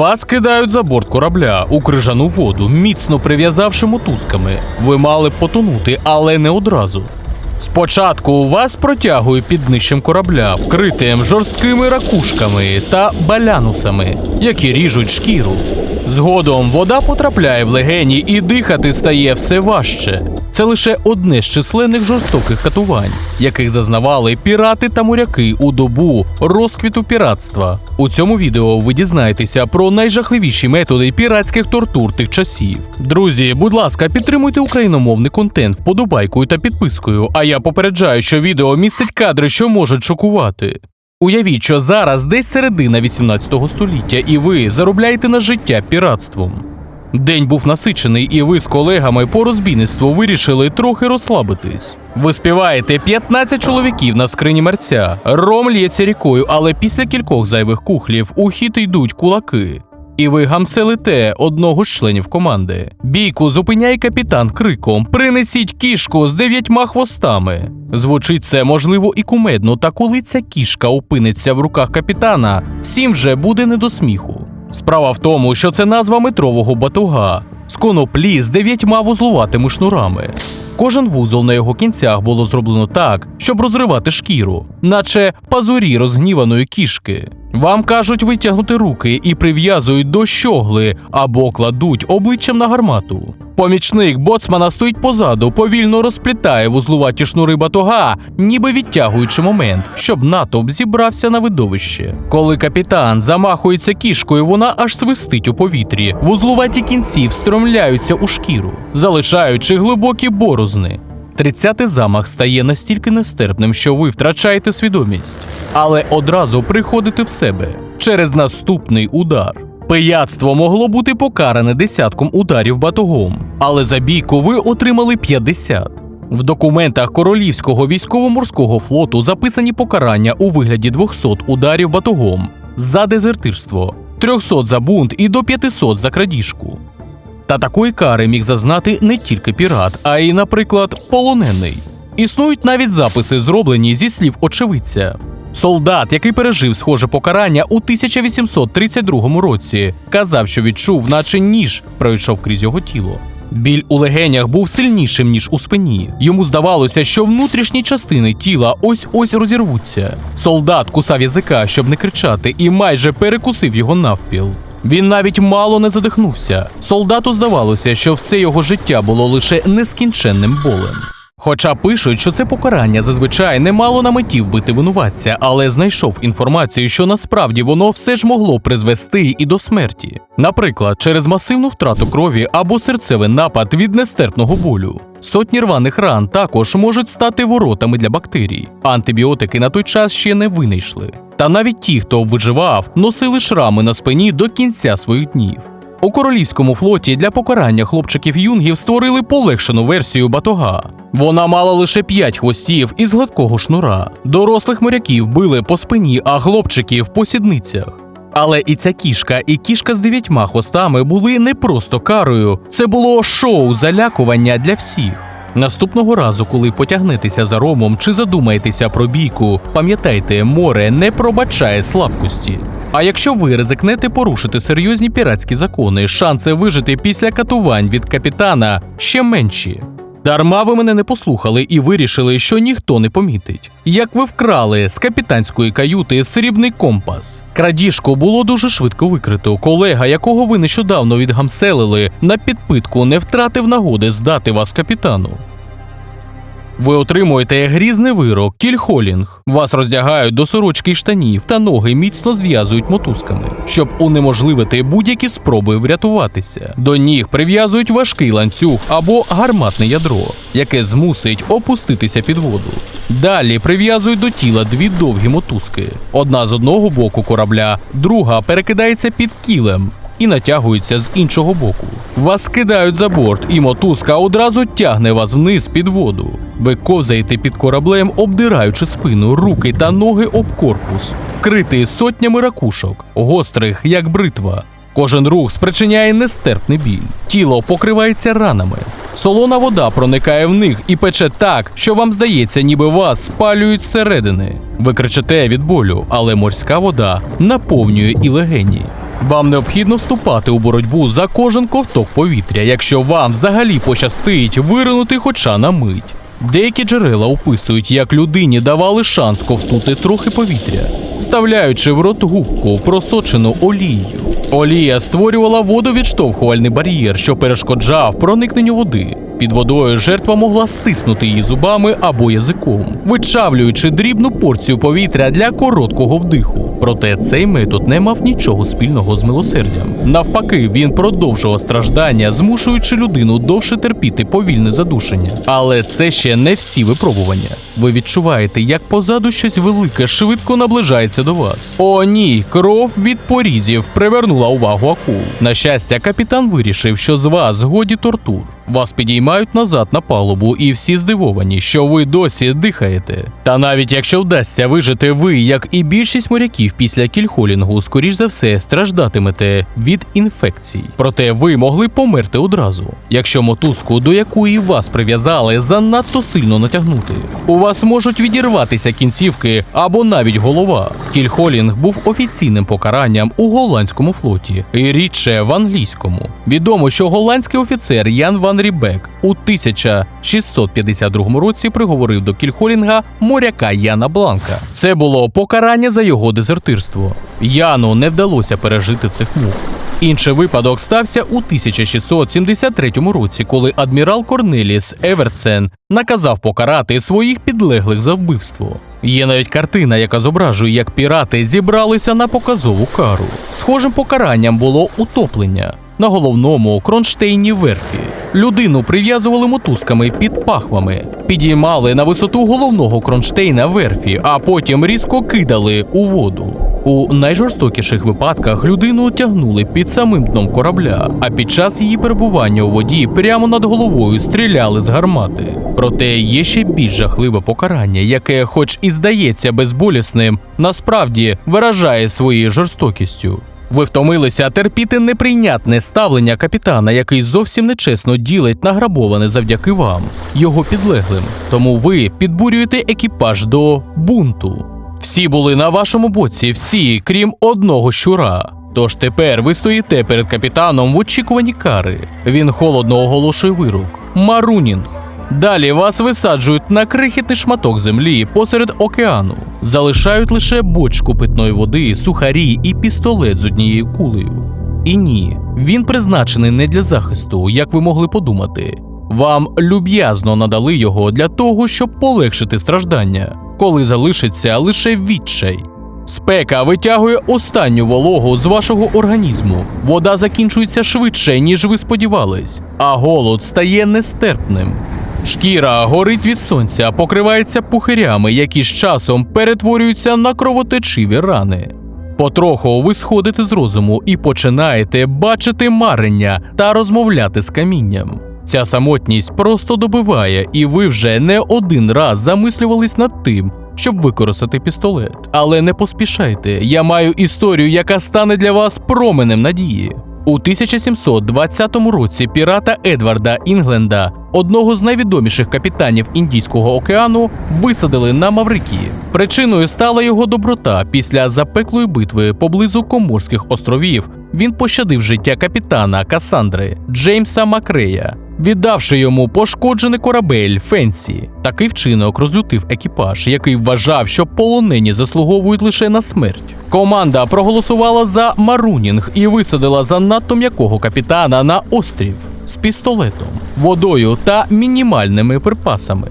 Вас кидають за борт корабля у крижану воду, міцно прив'язавши мотузками. Ви мали потонути, але не одразу. Спочатку вас протягують під днищем корабля, вкритим жорсткими ракушками та балянусами, які ріжуть шкіру. Згодом вода потрапляє в легені і дихати стає все важче. Це лише одне з численних жорстоких катувань, яких зазнавали пірати та моряки у добу розквіту піратства. У цьому відео ви дізнаєтеся про найжахливіші методи піратських тортур тих часів. Друзі, будь ласка, підтримуйте україномовний контент вподобайкою та підпискою. А я попереджаю, що відео містить кадри, що можуть шокувати. Уявіть, що зараз десь середина 18 століття, і ви заробляєте на життя піратством. День був насичений, і ви з колегами по розбійництву вирішили трохи розслабитись. Ви співаєте 15 чоловіків на скрині мерця. Ром лється рікою, але після кількох зайвих кухлів у хід йдуть кулаки. І ви гамселите одного з членів команди. Бійку зупиняє капітан криком: Принесіть кішку з дев'ятьма хвостами. Звучить це можливо і кумедно, та коли ця кішка опиниться в руках капітана, всім вже буде не до сміху. Справа в тому, що це назва метрового батуга з коноплі з дев'ятьма вузлуватими шнурами. Кожен вузол на його кінцях було зроблено так, щоб розривати шкіру, наче пазурі розгніваної кішки. Вам кажуть витягнути руки і прив'язують до щогли або кладуть обличчям на гармату. Помічник боцмана стоїть позаду, повільно розплітає вузлуваті шнури батога, ніби відтягуючи момент, щоб натовп зібрався на видовище. Коли капітан замахується кішкою, вона аж свистить у повітрі. Вузлуваті кінці встромляються у шкіру, залишаючи глибокі борозни. Тридцятий замах стає настільки нестерпним, що ви втрачаєте свідомість, але одразу приходите в себе через наступний удар. Пияцтво могло бути покаране десятком ударів батогом, але за бійку ви отримали 50. В документах Королівського військово-морського флоту записані покарання у вигляді 200 ударів батогом за дезертирство, 300 за бунт і до 500 за крадіжку. Та такої кари міг зазнати не тільки пірат, а й, наприклад, полонений. Існують навіть записи, зроблені зі слів очевидця. Солдат, який пережив схоже покарання у 1832 році, казав, що відчув, наче ніж пройшов крізь його тіло. Біль у легенях був сильнішим, ніж у спині. Йому здавалося, що внутрішні частини тіла ось ось розірвуться. Солдат кусав язика, щоб не кричати, і майже перекусив його навпіл. Він навіть мало не задихнувся. Солдату здавалося, що все його життя було лише нескінченним болем. Хоча пишуть, що це покарання зазвичай не мало на меті вбити винуватця, але знайшов інформацію, що насправді воно все ж могло призвести і до смерті. Наприклад, через масивну втрату крові або серцевий напад від нестерпного болю. Сотні рваних ран також можуть стати воротами для бактерій. Антибіотики на той час ще не винайшли. Та навіть ті, хто виживав, носили шрами на спині до кінця своїх днів. У королівському флоті для покарання хлопчиків юнгів створили полегшену версію батога. Вона мала лише п'ять хвостів із гладкого шнура. Дорослих моряків били по спині, а хлопчиків по сідницях. Але і ця кішка, і кішка з дев'ятьма хвостами були не просто карою, це було шоу залякування для всіх. Наступного разу, коли потягнетеся за ромом чи задумаєтеся про бійку, пам'ятайте, море не пробачає слабкості. А якщо ви ризикнете порушити серйозні піратські закони, шанси вижити після катувань від капітана ще менші. Дарма ви мене не послухали і вирішили, що ніхто не помітить. Як ви вкрали з капітанської каюти срібний компас. Крадіжку було дуже швидко викрито. Колега, якого ви нещодавно відгамселили, на підпитку не втратив нагоди здати вас капітану. Ви отримуєте грізний вирок, кільхолінг. Вас роздягають до сорочки й штанів та ноги міцно зв'язують мотузками, щоб унеможливити будь-які спроби врятуватися. До ніг прив'язують важкий ланцюг або гарматне ядро, яке змусить опуститися під воду. Далі прив'язують до тіла дві довгі мотузки: одна з одного боку корабля, друга перекидається під кілем і натягується з іншого боку. Вас кидають за борт, і мотузка одразу тягне вас вниз під воду. Ви ковзаєте під кораблем, обдираючи спину, руки та ноги об корпус, вкритий сотнями ракушок, гострих, як бритва. Кожен рух спричиняє нестерпний біль. Тіло покривається ранами. Солона вода проникає в них і пече так, що вам здається, ніби вас спалюють зсередини. Ви кричите від болю, але морська вода наповнює і легені. Вам необхідно вступати у боротьбу за кожен ковток повітря, якщо вам взагалі пощастить виринути хоча на мить. Деякі джерела описують, як людині давали шанс ковтнути трохи повітря, вставляючи в рот губку, просочену олією. Олія створювала водовідштовхувальний бар'єр, що перешкоджав проникненню води. Під водою жертва могла стиснути її зубами або язиком, вичавлюючи дрібну порцію повітря для короткого вдиху. Проте цей метод не мав нічого спільного з милосердям. Навпаки, він продовжував страждання, змушуючи людину довше терпіти повільне задушення. Але це ще не всі випробування. Ви відчуваєте, як позаду щось велике швидко наближається до вас. О, ні, кров від порізів привернула увагу акул. На щастя, капітан вирішив, що з вас годі тортур. Вас підіймають назад на палубу, і всі здивовані, що ви досі дихаєте. Та навіть якщо вдасться вижити ви, як і більшість моряків після кільхолінгу, скоріш за все страждатимете від інфекцій. Проте ви могли померти одразу, якщо мотузку, до якої вас прив'язали, занадто сильно натягнути. У вас можуть відірватися кінцівки або навіть голова. Кільхолінг був офіційним покаранням у голландському флоті, і рідше в англійському. Відомо, що голландський офіцер Ян Ван Рібек у 1652 році приговорив до Кільхолінга моряка Яна Бланка. Це було покарання за його дезертирство. Яну не вдалося пережити цих мук. Інший випадок стався у 1673 році, коли адмірал Корнеліс Еверсен наказав покарати своїх підлеглих за вбивство. Є навіть картина, яка зображує, як пірати зібралися на показову кару. Схожим покаранням було утоплення на головному кронштейні верфі. Людину прив'язували мотузками під пахвами, підіймали на висоту головного кронштейна верфі, а потім різко кидали у воду. У найжорстокіших випадках людину тягнули під самим дном корабля, а під час її перебування у воді прямо над головою стріляли з гармати. Проте є ще більш жахливе покарання, яке, хоч і здається безболісним, насправді виражає своєю жорстокістю. Ви втомилися терпіти неприйнятне ставлення капітана, який зовсім нечесно ділить награбоване завдяки вам, його підлеглим. Тому ви підбурюєте екіпаж до бунту. Всі були на вашому боці, всі, крім одного щура. Тож тепер ви стоїте перед капітаном в очікуванні кари. Він холодно оголошує вирок. Марунінг. Далі вас висаджують на крихітний шматок землі посеред океану. Залишають лише бочку питної води, сухарі і пістолет з однією кулею. І ні, він призначений не для захисту, як ви могли подумати. Вам люб'язно надали його для того, щоб полегшити страждання, коли залишиться лише відчай. Спека витягує останню вологу з вашого організму. Вода закінчується швидше, ніж ви сподівались, а голод стає нестерпним. Шкіра горить від сонця, покривається пухирями, які з часом перетворюються на кровотечиві рани. Потроху ви сходите з розуму і починаєте бачити марення та розмовляти з камінням. Ця самотність просто добиває, і ви вже не один раз замислювались над тим, щоб використати пістолет. Але не поспішайте, я маю історію, яка стане для вас променем надії. У 1720 році пірата Едварда Інгленда, одного з найвідоміших капітанів Індійського океану, висадили на Маврикії. Причиною стала його доброта після запеклої битви поблизу Коморських островів. Він пощадив життя капітана Касандри Джеймса Макрея, віддавши йому пошкоджений корабель Фенсі. Такий вчинок розлютив екіпаж, який вважав, що полонені заслуговують лише на смерть. Команда проголосувала за Марунінг і висадила занадто м'якого капітана на острів з пістолетом, водою та мінімальними припасами.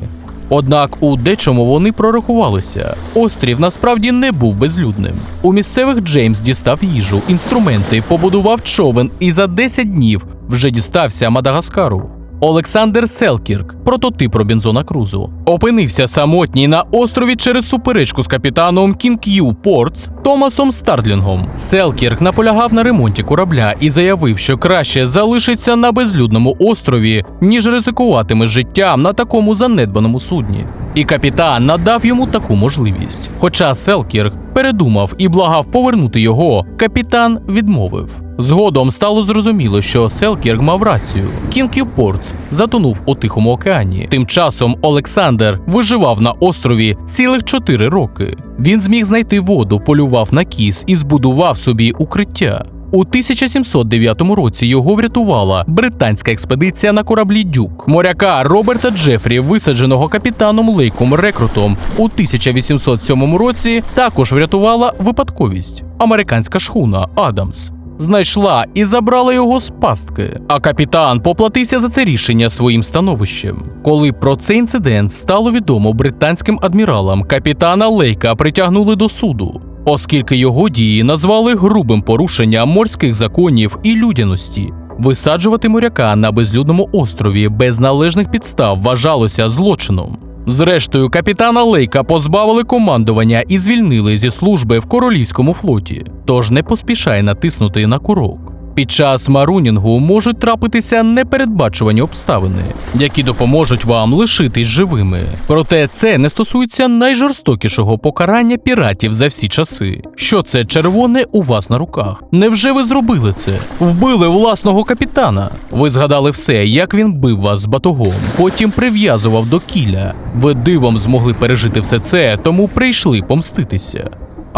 Однак у дечому вони прорахувалися. Острів насправді не був безлюдним. У місцевих Джеймс дістав їжу, інструменти, побудував човен і за 10 днів вже дістався Мадагаскару. Олександр Селкірк, прототип Робінзона Крузу, опинився самотній на острові через суперечку з капітаном Кінг-Ю Портс Томасом Стардлінгом. Селкірк наполягав на ремонті корабля і заявив, що краще залишиться на безлюдному острові, ніж ризикуватиме життям на такому занедбаному судні. І капітан надав йому таку можливість. Хоча Селкірк передумав і благав повернути його, капітан відмовив. Згодом стало зрозуміло, що Селкірк мав рацію. Кінг Портс затонув у Тихому океані. Тим часом Олександр виживав на острові цілих чотири роки. Він зміг знайти воду, полював на кіз і збудував собі укриття. У 1709 році його врятувала британська експедиція на кораблі Дюк. Моряка Роберта Джефрі, висадженого капітаном Лейком Рекрутом у 1807 році, також врятувала випадковість американська шхуна Адамс. Знайшла і забрала його з пастки. А капітан поплатився за це рішення своїм становищем. Коли про цей інцидент стало відомо британським адміралам, капітана Лейка притягнули до суду, оскільки його дії назвали грубим порушенням морських законів і людяності. Висаджувати моряка на безлюдному острові без належних підстав вважалося злочином. Зрештою, капітана Лейка позбавили командування і звільнили зі служби в королівському флоті. Тож не поспішай натиснути на курок. Під час марунінгу можуть трапитися непередбачувані обставини, які допоможуть вам лишитись живими. Проте це не стосується найжорстокішого покарання піратів за всі часи. Що це червоне у вас на руках? Невже ви зробили це? Вбили власного капітана. Ви згадали все, як він бив вас з батогом, потім прив'язував до кіля. Ви дивом змогли пережити все це, тому прийшли помститися.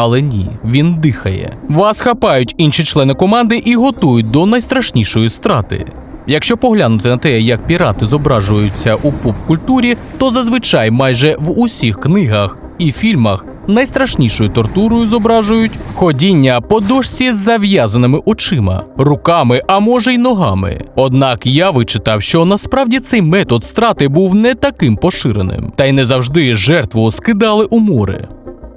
Але ні, він дихає. Вас хапають інші члени команди і готують до найстрашнішої страти. Якщо поглянути на те, як пірати зображуються у поп-культурі, то зазвичай майже в усіх книгах і фільмах найстрашнішою тортурою зображують ходіння по дошці з зав'язаними очима, руками, а може й ногами. Однак я вичитав, що насправді цей метод страти був не таким поширеним, та й не завжди жертву скидали у море.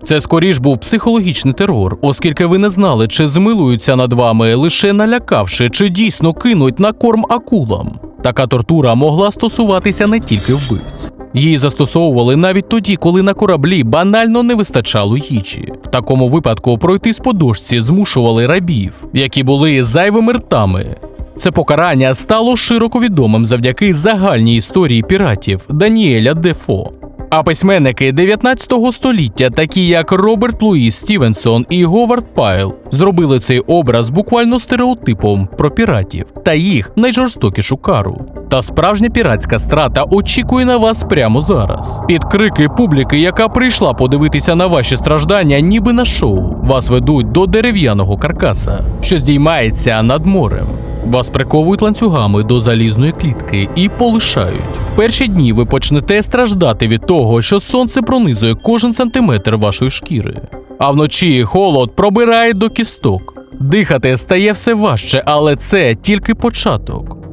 Це скоріш був психологічний терор, оскільки ви не знали, чи змилуються над вами, лише налякавши, чи дійсно кинуть на корм акулам. Така тортура могла стосуватися не тільки вбивць. Її застосовували навіть тоді, коли на кораблі банально не вистачало їжі. В такому випадку пройти з подошці змушували рабів, які були зайвими ртами. Це покарання стало широко відомим завдяки загальній історії піратів Даніеля Дефо. А письменники 19 століття, такі як Роберт Луїс Стівенсон і Говард Пайл, зробили цей образ буквально стереотипом про піратів та їх найжорстокішу кару. Та справжня піратська страта очікує на вас прямо зараз. Під крики публіки, яка прийшла подивитися на ваші страждання, ніби на шоу, вас ведуть до дерев'яного каркаса, що здіймається над морем. Вас приковують ланцюгами до залізної клітки і полишають. В перші дні ви почнете страждати від того, що сонце пронизує кожен сантиметр вашої шкіри. А вночі холод пробирає до кісток. Дихати стає все важче, але це тільки початок.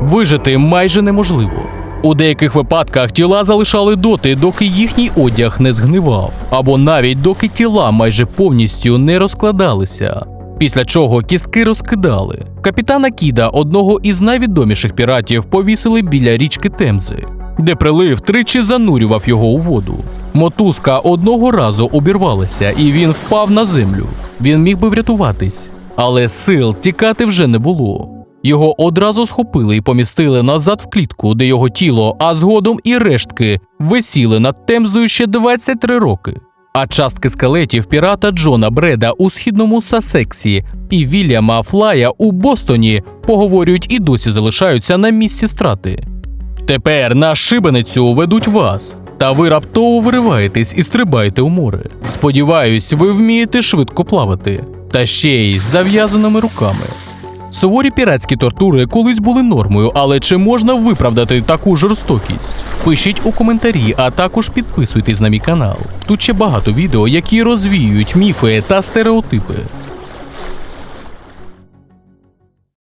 Вижити майже неможливо. У деяких випадках тіла залишали доти, доки їхній одяг не згнивав, або навіть доки тіла майже повністю не розкладалися. Після чого кістки розкидали. Капітана Кіда, одного із найвідоміших піратів, повісили біля річки Темзи, де прилив тричі занурював його у воду. Мотузка одного разу обірвалася, і він впав на землю. Він міг би врятуватись, але сил тікати вже не було. Його одразу схопили і помістили назад в клітку, де його тіло, а згодом і рештки висіли над Темзою ще 23 роки. А частки скелетів пірата Джона Бреда у східному Сасексі і Вільяма Флая у Бостоні поговорюють і досі залишаються на місці страти. Тепер на шибеницю ведуть вас, та ви раптово вириваєтесь і стрибаєте у море. Сподіваюсь, ви вмієте швидко плавати, та ще й з зав'язаними руками. Суворі піратські тортури колись були нормою, але чи можна виправдати таку жорстокість? Пишіть у коментарі, а також підписуйтесь на мій канал. Тут ще багато відео, які розвіюють міфи та стереотипи.